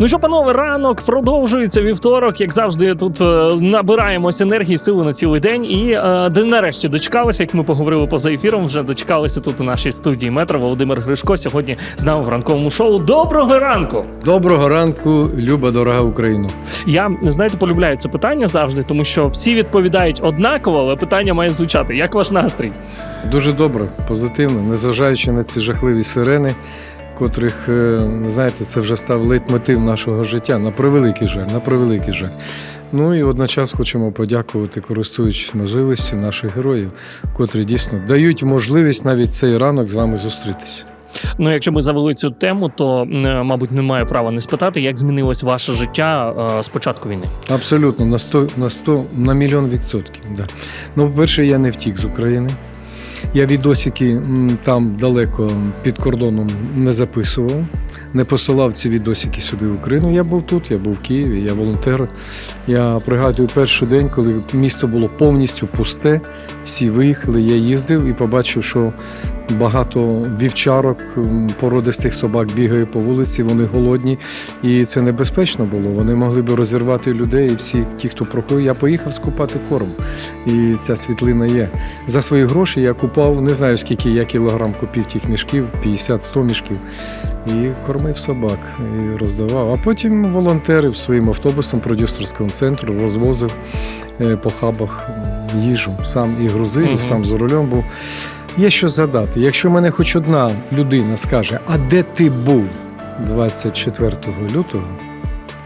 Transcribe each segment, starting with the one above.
Ну що, панове, ранок продовжується вівторок. Як завжди, тут е, набираємось енергії, сили на цілий день. І е, де нарешті дочекалися, як ми поговорили поза ефіром. Вже дочекалися тут у нашій студії метро. Володимир Гришко сьогодні з нами в ранковому шоу. Доброго ранку! Доброго ранку, люба дорога Україна. Я знаєте, полюбляю це питання завжди, тому що всі відповідають однаково, але питання має звучати: як ваш настрій? Дуже добре, позитивно, незважаючи на ці жахливі сирени, котрих, е, знаєте, це вже став лейтмотив нашого життя. На превеликий жаль, на превеликий жаль. Ну і водночас хочемо подякувати, користуючись можливістю наших героїв, котрі дійсно дають можливість навіть цей ранок з вами зустрітися. Ну, якщо ми завели цю тему, то е, мабуть немає права не спитати, як змінилось ваше життя е, з початку війни. Абсолютно, на 100, на 100, на мільйон відсотків. Да. Ну, по-перше, я не втік з України. Я відосики там далеко під кордоном не записував, не посилав ці відосики сюди в Україну. Я був тут, я був в Києві, я волонтер. Я пригадую перший день, коли місто було повністю пусте, всі виїхали. Я їздив і побачив, що багато вівчарок, породистих собак бігає по вулиці, вони голодні. І це небезпечно було. Вони могли б розірвати людей і всі, ті, хто проходив. Я поїхав скупати корм. І ця світлина є. За свої гроші я купав, не знаю скільки я кілограм купив тих мішків, 50-100 мішків. І кормив собак, і роздавав. А потім волонтерив своїм автобусом продюсерського центру, розвозив е, по хабах їжу. Сам і грузив, і сам за рулем був. Є що згадати. Якщо мене хоч одна людина скаже, а де ти був 24 лютого,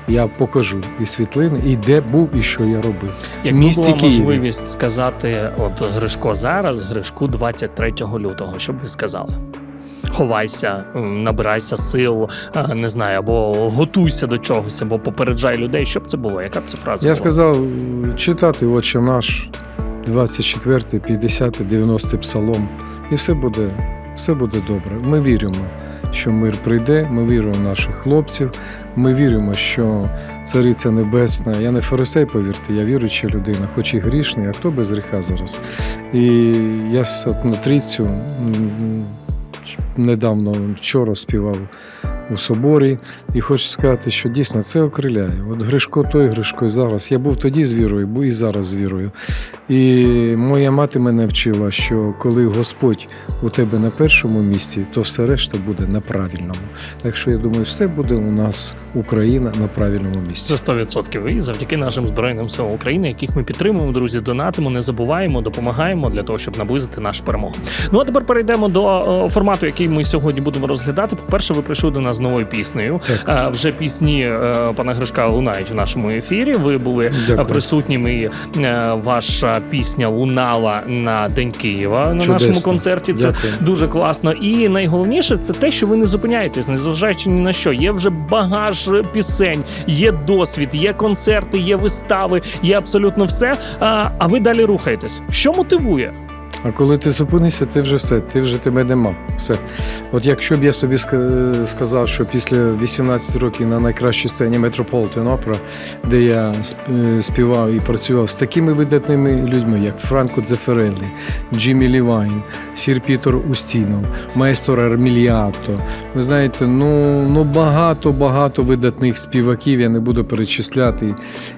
я покажу і світлини, і де був, і що я робив. Якби була Києві. можливість сказати, от Гришко зараз, Гришку 23 лютого, що б ви сказали? Ховайся, набирайся сил, е, не знаю, або готуйся до чогось, або попереджай людей. Що б це було? Яка б це фраза? Я була? сказав читати Отче наш, 24, 50, 90 псалом, і все буде, все буде добре. Ми віримо, що мир прийде, ми віримо в наших хлопців, ми віримо, що Цариця Небесна, я не фарисей, повірте, я віруюча людина, хоч і грішний, а хто без гріха зараз. І я на ч- недавно вчора співав у соборі. І хочу сказати, що дійсно це окриляє. От Гришко той, Гришко і зараз. Я був тоді з вірою, був і зараз з вірою. І моя мати мене вчила, що коли Господь у тебе на першому місці, то все решта буде на правильному. Так що я думаю, все буде у нас Україна на правильному місці. Це 100%. І завдяки нашим збройним силам України, яких ми підтримуємо, друзі, донатимо, не забуваємо, допомагаємо для того, щоб наблизити нашу перемогу. Ну а тепер перейдемо до е, формату, який ми сьогодні будемо розглядати. По-перше, ви прийшли до нас з новою піснею. Так. Е, Вже пісні е, пана Гришка лунають в нашому ефірі. Ви були е, Дякую. присутніми. е, Ваша пісня лунала на День Києва на Чудесно. нашому концерті. Це Дякую. дуже класно. І найголовніше це те, що ви не зупиняєтесь, незважаючи ні на що. Є вже багаж пісень, є досвід, є концерти, є вистави, є абсолютно все. А, а ви далі рухаєтесь. Що мотивує? А коли ти зупинишся, ти вже все, ти вже тебе нема. Все. От якщо б я собі сказав, що після 18 років на найкращій сцені Metropolitan Opera, де я співав і працював з такими видатними людьми, як Франко Дзефереллі, Джиммі Лівайн, Сір Пітер Устінов, майстор Арміліато. Ви знаєте, ну, ну багато багато видатних співаків, я не буду перечисляти.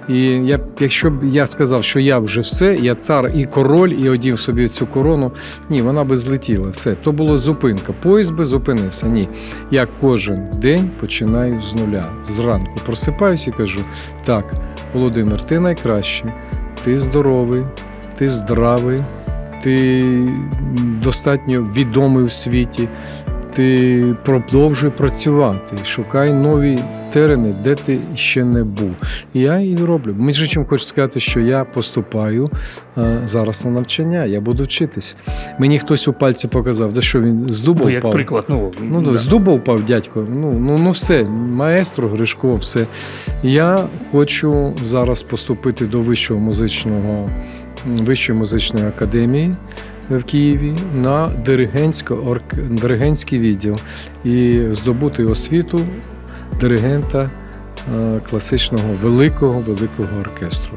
І я, якщо б я сказав, що я вже все, я цар і король, і одів собі цю корону, ні, вона би злетіла. Все, то була зупинка. Поїзд би зупинився. Ні. Я кожен день починаю з нуля. Зранку просипаюся і кажу: так, Володимир, ти найкращий, ти здоровий, ти здравий, ти достатньо відомий в світі. Ти продовжуй працювати, шукай нові терени, де ти ще не був. І я і роблю. Між іншим хочу сказати, що я поступаю е, зараз на навчання, я буду вчитись. Мені хтось у пальці показав, де що він з дуба Ви як впав. приклад, ну, Ну, да. з дуба впав дядько. Ну, ну, ну все, маестро, Гришко, все. Я хочу зараз поступити до вищого музичного, вищої музичної академії в Києві на диригентський відділ і здобути освіту диригента е, класичного великого великого оркестру.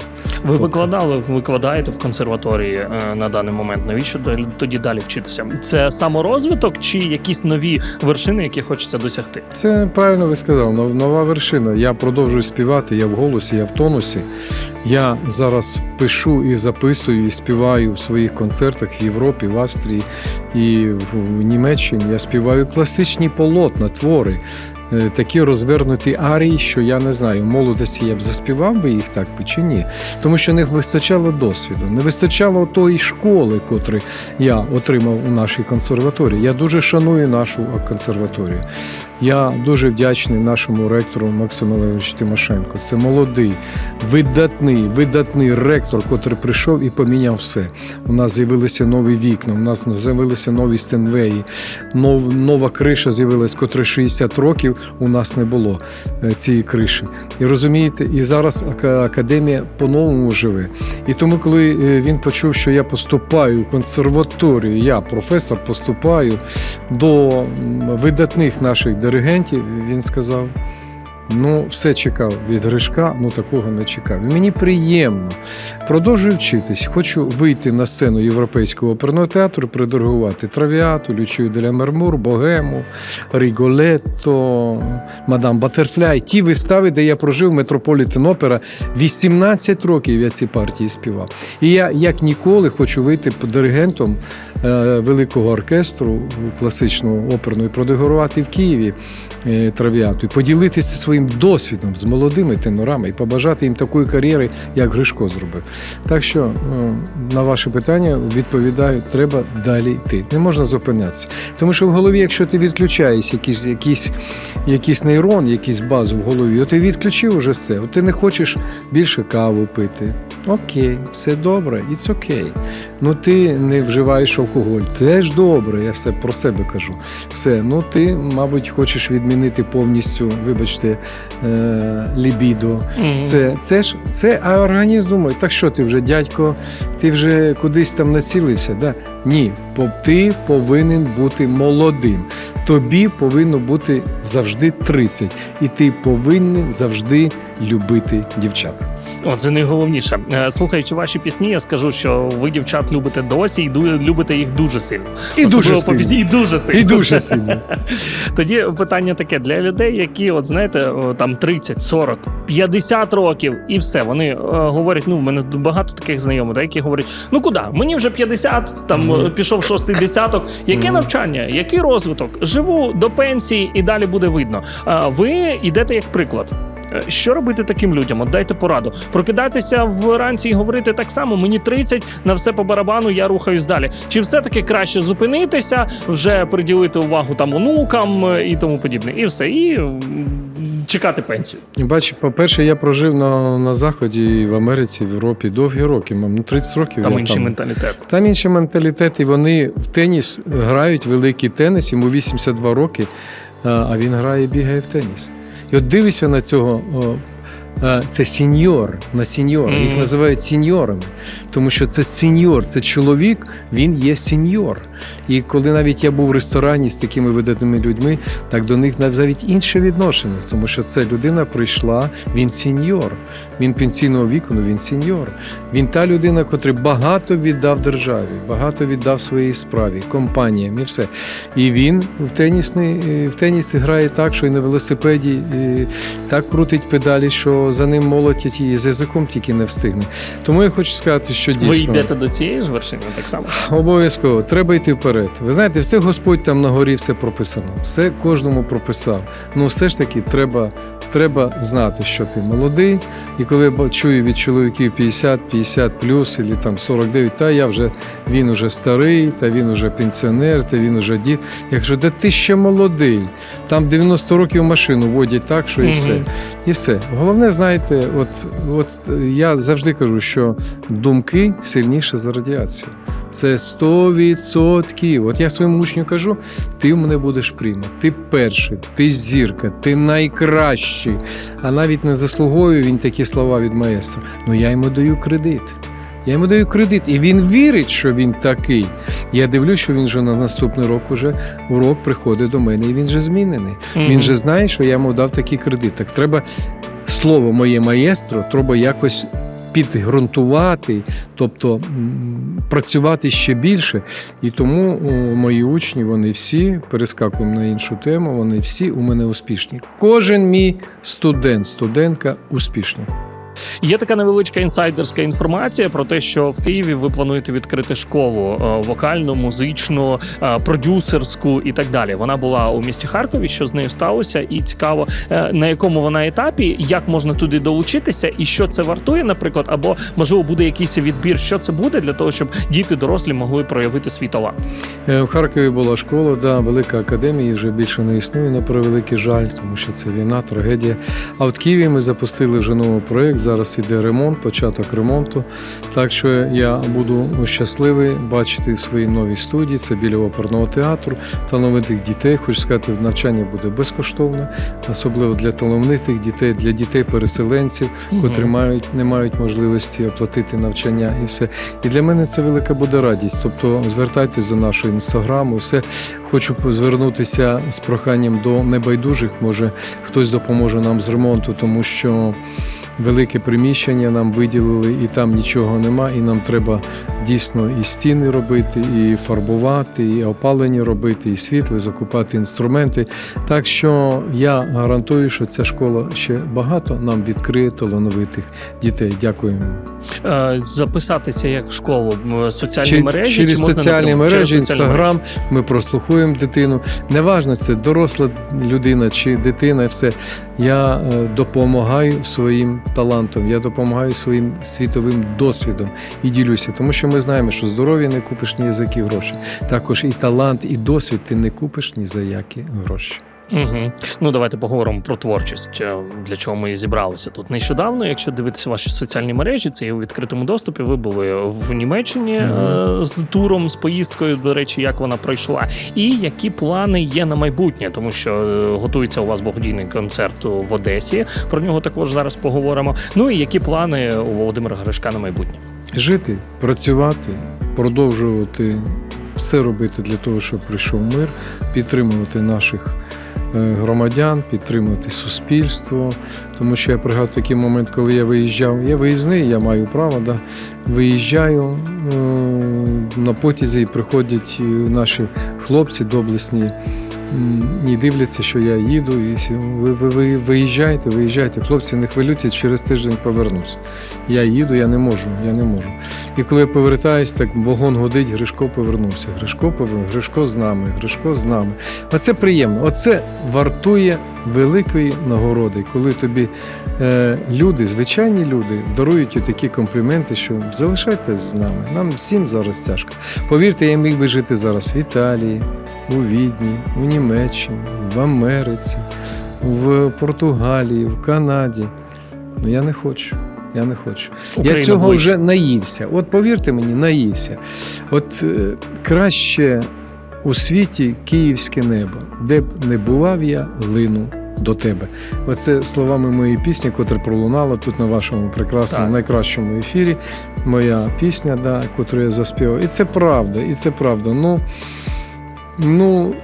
Ви викладали, викладаєте в консерваторії е, на даний момент. Навіщо тоді далі вчитися? Це саморозвиток чи якісь нові вершини, які хочеться досягти? Це правильно ви сказали, нов- нова вершина. Я продовжую співати, я в голосі, я в тонусі. Я зараз пишу і записую, і співаю в своїх концертах в Європі, в Австрії і в Німеччині. Я співаю класичні полотна, твори. е, Такі розвернуті арії, що я не знаю, в молодості я б заспівав би їх так чи ні. Тому що не вистачало досвіду, не вистачало тої школи, котру я отримав у нашій консерваторії. Я дуже шаную нашу консерваторію. Я дуже вдячний нашому ректору Максиму Леонідовичу Тимошенко. Це молодий, видатний, видатний ректор, котрий прийшов і поміняв все. У нас з'явилися нові вікна, у нас з'явилися нові стенвеї, нов, нова криша з'явилась, котра 60 років у нас не було е, цієї криші. І розумієте, і зараз академія по-новому живе. І тому, коли е, він почув, що я поступаю в консерваторію, я професор, поступаю до видатних наших диригентів, він сказав. Ну, все чекав від Гришка, ну такого не чекав. І мені приємно. Продовжую вчитись. Хочу вийти на сцену Європейського оперного театру, придиригувати Травіату, Лючію деля Мермур, Богему, Ріголетто, Мадам Батерфляй. Ті вистави, де я прожив Метрополітен Опера. 18 років я ці партії співав. І я, як ніколи, хочу вийти диригентом е, великого оркестру класичного оперного і продиригувати в Києві е, Травіату і поділитися своїм досвідом з молодими тенорами і побажати їм такої кар'єри, як Гришко зробив. Так що е, на ваше питання відповідаю, треба далі йти. Не можна зупинятися. Тому що в голові, якщо ти відключаєш якийсь, якийсь, якийсь нейрон, якийсь базу в голові, от ти відключив уже все. От ти не хочеш більше каву пити. Окей, все добре, it's окей. Ну ти не вживаєш алкоголь. Теж добре, я все про себе кажу. Все, ну ти, мабуть, хочеш відмінити повністю, вибачте, е- лібідо. Мгм. Це, це ж це, а організм думає, так що ти вже, дядько, ти вже кудись там націлився? Да? Ні, ти повинен бути молодим. Тобі повинно бути завжди 30. І ти повинен завжди любити дівчат. О, це найголовніше. Е, Слухаючи ваші пісні, я скажу, що ви дівчат любите досі і любите їх дуже сильно. І Особливо дуже сильно. пісні, і дуже сильно. І дуже сильно. Тоді питання таке для людей, які, от знаєте, там 30, 40, 50 років, і все. Вони е, говорять: ну, в мене багато таких знайомих, да, які говорять: ну куди? Мені вже 50, там е, пішов шостий десяток. Яке Мгм. навчання, який розвиток? Живу до пенсії і далі буде видно. Ви йдете як приклад. Е, Що робити таким людям? От дайте пораду. Прокидатися вранці і говорити так само: мені 30, на все по барабану, я рухаюсь далі. Чи все-таки краще зупинитися, вже приділити увагу там онукам е, і тому подібне, і все, і чекати пенсію. І бачу, по-перше, я прожив на, на Заході, в Америці, в Європі довгі роки, мам, ну 30 років. Там інший менталітет. Там інший менталітет, і вони в теніс грають великий теніс, йому 82 роки, а- а він грає і бігає в теніс. І от дивишся на цього. Це сіньор на сіньора. Їх називають сіньорами, тому що це сіньор, це чоловік, він є сіньор. І коли навіть я був в ресторані з такими видатними людьми, так до них навіть інше відношення, тому що це людина прийшла, він сіньор. Він пенсійного віку, ну він сіньор. Він та людина, котра багато віддав державі, багато віддав своїй справі, компаніям і все. І він в тенісний, в тенісі грає так, що і на велосипеді і так крутить педалі, що за ним молотять і з язиком тільки не встигне. Тому я хочу сказати, що дійсно Ви йдете до цієї ж вершини так само. обов'язково треба йти вперед. Ви знаєте, все Господь там на горі все прописано, все кожному прописав. Ну все ж таки треба. Треба знати, що ти молодий, і коли я чую від чоловіків 50, 50 плюс, або там 49, та я вже він уже старий, та він уже пенсіонер, та він уже дід. Я кажу, да ти ще молодий. Там 90 років машину водять так, що і все. І все. Головне, знаєте, от, от я завжди кажу, що думки сильніше за радіацію. Це 100%. От я своєму учню кажу: ти в мене будеш приймати. Ти перший, ти зірка, ти найкращий. А навіть не заслуговує він такі слова від маестра. Ну я йому даю кредит. Я йому даю кредит, і він вірить, що він такий. Я дивлюсь, що він вже на наступний рок уже урок приходить до мене, і він же змінений. Він же знає, що я йому дав такий кредит. Так треба слово моє маєстро, треба якось підґрунтувати, тобто працювати ще більше. І тому мої учні, вони всі перескакуємо на іншу тему. Вони всі у мене успішні. Кожен мій студент, студентка успішна. Є така невеличка інсайдерська інформація про те, що в Києві ви плануєте відкрити школу е, вокальну, музичну, е, продюсерську і так далі. Вона була у місті Харкові. Що з нею сталося, і цікаво, е, на якому вона етапі, як можна туди долучитися, і що це вартує, наприклад, або можливо буде якийсь відбір, що це буде для того, щоб діти дорослі могли проявити свій талант. В Харкові була школа, да, велика академія, вже більше не існує на превеликий жаль, тому що це війна, трагедія. А в Києві ми запустили вже новий проєкт. Зараз іде ремонт, початок ремонту. Так що я буду щасливий бачити в своїй новій студії. Це біля оперного театру, талановитих дітей. Хочу сказати, навчання буде безкоштовне, особливо для талановитих дітей, для дітей-переселенців, котрі мають не мають можливості оплатити навчання і все. І для мене це велика буде радість. Тобто звертайтесь до нашого інстаграму. Все хочу звернутися з проханням до небайдужих. Може хтось допоможе нам з ремонту, тому що. Велике приміщення нам виділили, і там нічого нема, і нам треба дійсно і стіни робити, і фарбувати, і опалення робити, і світло, закупати інструменти. Так що я гарантую, що ця школа ще багато нам відкриє талановитих дітей. Дякую. Е, записатися як в школу соціальні Чи- мережі через чи можна соціальні напряму? мережі, інстаграм. Ми прослухуємо дитину. Неважно, це доросла людина чи дитина. Все я е, допомагаю своїм талантом, я допомагаю своїм світовим досвідом і ділюся, тому що ми знаємо, що здоров'я не купиш ні за які гроші. Також і талант, і досвід ти не купиш ні за які гроші. Угу. Ну давайте поговоримо про творчість. Е, Для чого ми зібралися тут нещодавно. Якщо дивитися ваші соціальні мережі, це є у відкритому доступі. Ви були в Німеччині е, з туром, з поїздкою. До речі, як вона пройшла, і які плани є на майбутнє, тому що е, готується у вас благодійний концерт в Одесі. Про нього також зараз поговоримо. Ну і які плани у Володимира Гришка на майбутнє? Жити, працювати, продовжувати все робити для того, щоб прийшов мир, підтримувати наших громадян, підтримувати суспільство. Тому що я пригадую такий момент, коли я виїжджав. Я виїзний, я маю право, да, виїжджаю е, на потязі і приходять е, наші хлопці доблесні. І дивляться, що я їду, і всі, ви, ви, ви виїжджайте, виїжджайте. Хлопці, не хвилюйтесь, через тиждень повернусь. Я їду, я не можу, я не можу. І коли я повертаюсь, так вагон годить, Гришко повернувся. Гришко повернувся, Гришко з нами, Гришко з нами. Оце приємно. Оце вартує великої нагороди, коли тобі е, люди, звичайні люди, дарують такі компліменти, що залишайтесь з нами. Нам всім зараз тяжко. Повірте, я міг би жити зараз в Італії, у Відні, у Німеччині, в Америці, в Португалії, в Канаді. Ну я не хочу. Я не хочу. Україна Я цього ближче. вже наївся. От повірте мені, наївся. От е, краще у світі київське небо, де б не бував я, лину до тебе. Оце словами моєї пісні, котра пролунала тут на вашому прекрасному, Так. найкращому ефірі. Моя пісня, да, котру я заспівав. І це правда, і це правда. Ну, ну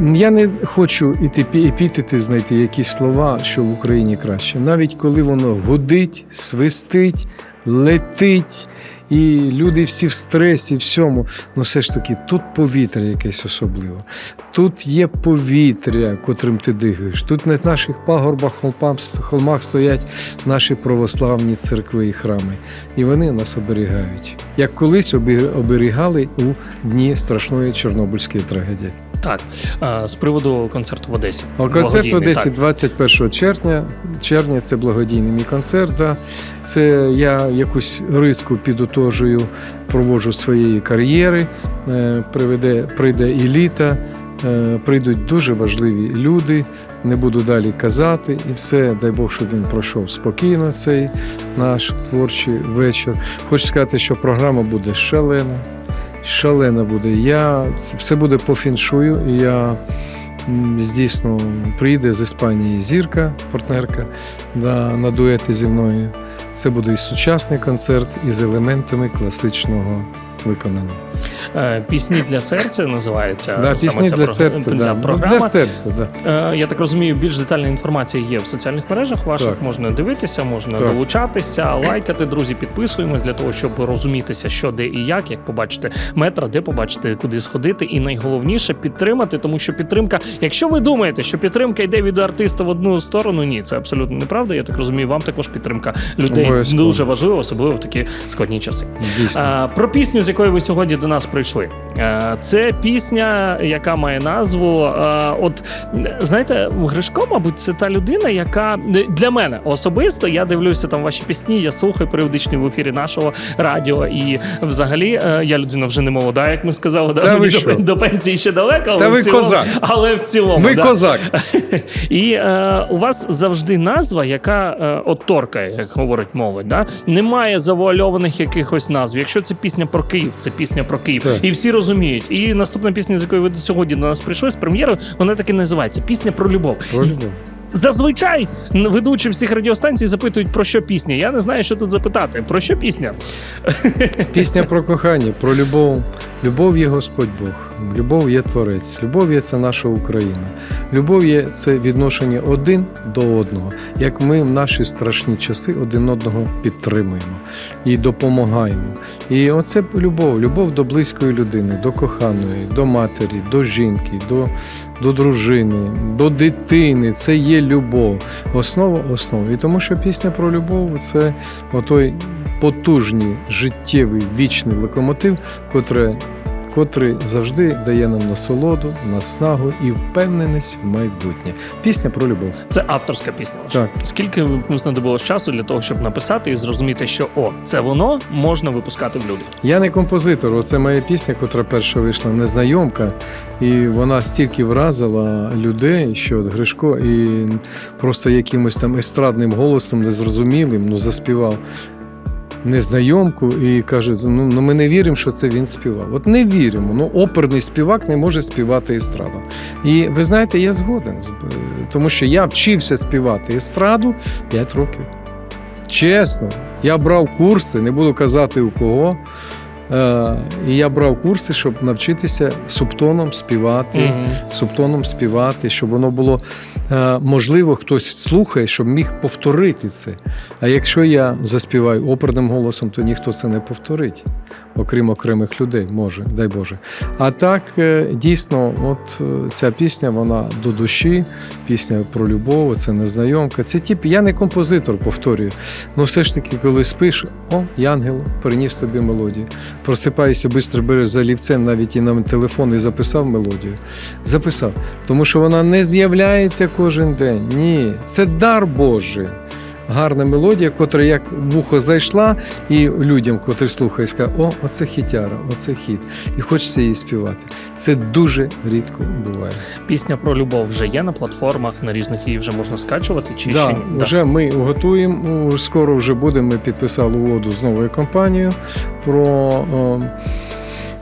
я не хочу епітети знайти якісь слова, що в Україні краще. Навіть коли воно гудить, свистить, летить, і люди всі в стресі, всьому. Ну все ж таки, тут повітря якесь особливе. Тут є повітря, котрим ти дихаєш. Тут на наших пагорбах, холмах- стоять наші православні церкви і храми. І вони нас оберігають. Як колись оберігали у дні страшної Чорнобильської трагедії. Так, з приводу концерту в Одесі. А концерт в Одесі так. 21 червня. Червня це благодійний мій концерт. Да. Це я якусь риску підотожую, проводжу своєї кар'єри. Е, Приведе, прийде і літа, е, прийдуть дуже важливі люди. Не буду далі казати, і все, дай Бог, щоб він пройшов спокійно цей наш творчий вечір. Хочу сказати, що програма буде шалена. Шалена буде. Я все буде по фіншую, і я здійсно приїде з Іспанії зірка, партнерка да, на дуети зі мною. Це буде і сучасний концерт із елементами класичного виконання. Е, Пісні для серця називається Да, саме пісні ця для про- серця. ця Да. Ну, програма. Для серця, да. Е, Я так розумію, більш детальна інформація є в соціальних мережах ваших. Так. Можна дивитися, можна Так. долучатися, лайкати. Друзі, підписуємось для того, щоб розумітися, що де і як, як побачити метра, де побачити, куди сходити. І найголовніше підтримати, тому що підтримка, якщо ви думаєте, що підтримка йде від артиста в одну сторону, ні, це абсолютно неправда. Я так розумію, вам також підтримка людей Обов'язково. дуже важлива, особливо в такі складні часи. Дійсно. А, про пісню, з якою ви сьогодні до нас прийшли. Це пісня, яка має назву. От знаєте, Гришко, мабуть, це та людина, яка для мене особисто я дивлюся там ваші пісні, я слухаю періодично в ефірі нашого радіо. І взагалі е, я людина вже не молода, як ми сказали, да, Та ви мені до, до пенсії ще далеко, але Та в цілому, козак. Але в цілому Ви да. козак. І е, у вас завжди назва, яка е, от торкає, як говорить молодь. Да? Немає завуальованих якихось назв. Якщо це пісня про Київ, це пісня про Київ. Так. І всі розуміють. І наступна пісня, з якою ви сьогодні до нас прийшли з прем'єрою, вона так і називається Пісня про любов. Правильно. Зазвичай н- ведучі всіх радіостанцій запитують, про що пісня. Я не знаю, що тут запитати. Про що пісня? Пісня про кохання, про любов. Любов є Господь Бог, любов є Творець, любов є це наша Україна. Любов є це відношення один до одного, як ми в наші страшні часи один одного підтримуємо і допомагаємо. І оце любов, любов до близької людини, до коханої, до матері, до жінки, до, до дружини, до дитини. Це є любов. Основа основ. І тому що пісня про любов це отой потужний життєвий вічний локомотив, котре, котрий завжди дає нам насолоду, наснагу і впевненість в майбутнє. Пісня про любов. Це авторська пісня. Ваша. Так. Скільки знадобилось часу для того, щоб написати і зрозуміти, що о, це воно можна випускати в люди. Я не композитор, оце моя пісня, котра перша вийшла незнайомка, і вона стільки вразила людей, що от Гришко і просто якимось там естрадним голосом незрозумілим ну, заспівав. Незнайомку і каже: ну, ну ми не віримо, що це він співав. От не віримо. Ну, оперний співак не може співати естраду. І ви знаєте, я згоден, з- тому що я вчився співати естраду 5 років. Чесно, я брав курси, не буду казати у кого. Е, і я брав курси, щоб навчитися субтоном співати, Мгм. субтоном співати, щоб воно було е, можливо, хтось слухає, щоб міг повторити це. А якщо я заспіваю оперним голосом, то ніхто це не повторить, окрім окремих людей, може, дай Боже. А так, е, дійсно, от ця пісня, вона до душі, пісня про любов, це незнайомка. Це тип, я не композитор, повторюю. Ну все ж таки, коли спиш, о, Янгел, приніс тобі мелодію. Просипаєшся, швидко береш за лівцем, навіть і на телефон і записав мелодію. Записав. Тому що вона не з'являється кожен день. Ні, це дар Божий. Гарна мелодія, котра як вухо зайшла, і людям, котрі слухають, скажуть, о, оце хітяра, оце хіт. І хочеться її співати. Це дуже рідко буває. Пісня про любов вже є на платформах, на різних її вже можна скачувати чи Да, ще ні? Да. вже ми готуємо. Скоро вже буде. Ми підписали угоду з новою компанією про о,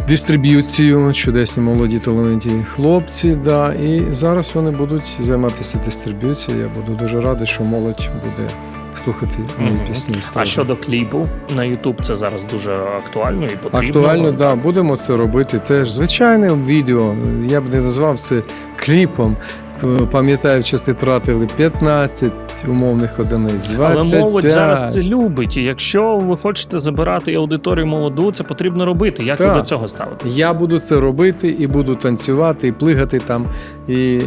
дистриб'юцію. Чудесні молоді талановиті хлопці. Да, і зараз вони будуть займатися дистриб'юцією. Я буду дуже радий, що молодь буде слухати мої угу. пісні. А щодо кліпу на YouTube, це зараз дуже актуально і потрібно. Актуально, да, будемо це робити теж. Звичайне відео. Я б не назвав це кліпом. Е, Пам'ятаю, часи тратили 15 умовних одиниць. 25. Але молодь зараз це любить. І якщо ви хочете забирати аудиторію молоду, це потрібно робити. Як ви до цього ставите? Я буду це робити і буду танцювати, і плигати там, і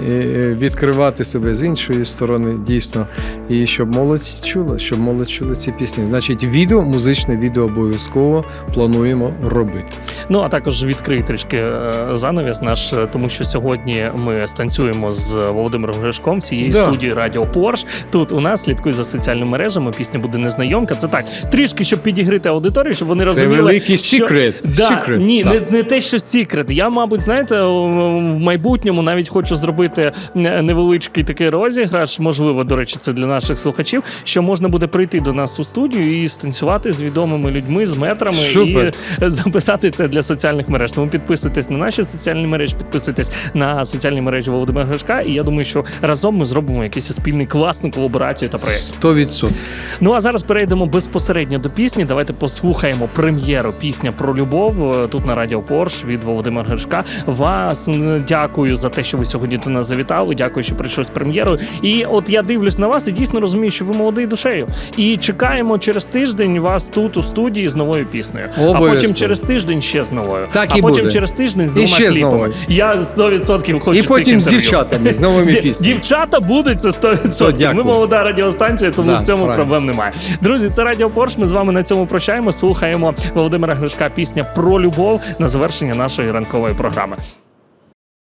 відкривати себе з іншої сторони, дійсно. І щоб молодь чула, щоб молодь чула ці пісні. Значить, відео, музичне відео обов'язково плануємо робити. Ну а також відкрию трішки е, занавіс наш, е, тому що сьогодні ми станцюємо з Володимиром Гришком всієї Да. студії Радіо Порш. Тут у нас слідкуй за соціальними мережами. Пісня буде незнайомка. Це так, трішки, щоб підігрити аудиторію, щоб вони це розуміли. великий що- секрет. Да, Секрет, ні, так. не, не те, що секрет. Я, мабуть, знаєте, в майбутньому навіть хочу зробити невеличкий такий розіграш. Можливо, до речі, це для наших слухачів, що можна буде прийти до нас у студію і станцювати з відомими людьми, з метрами Супер. і записати це для соціальних мереж. Тому підписуйтесь на наші соціальні мережі, підписуйтесь на соціальні мережі Володимира Гришка. І я думаю, що разом ми зробимо якийсь спільний класний колабораційний колаборацію та проєкт. 100%. Ну а зараз перейдемо безпосередньо до пісні. Давайте послухаємо прем'єру пісня про любов тут на Радіо Порш від Володимира Гришка. Вас дякую за те, що ви сьогодні до нас завітали. Дякую, що прийшли з прем'єрою. І от я дивлюсь на вас і дійсно розумію, що ви молодий душею. І чекаємо через тиждень вас тут у студії з новою піснею. А потім через тиждень ще з новою. Так а і потім буде. через тиждень з двома ще кліпами. новою. Я 100% хочу І цих потім з дівчатами, з новими піснями. Дівчата будуть це 100%. Все, Ми дякую. Молода радіостанція, тому Да, в цьому правильно. проблем немає. Друзі, це Радіо Порш. Ми з вами на цьому прощаємо. Слухаємо Володимира Гришка пісня про любов на завершення нашої ранкової програми.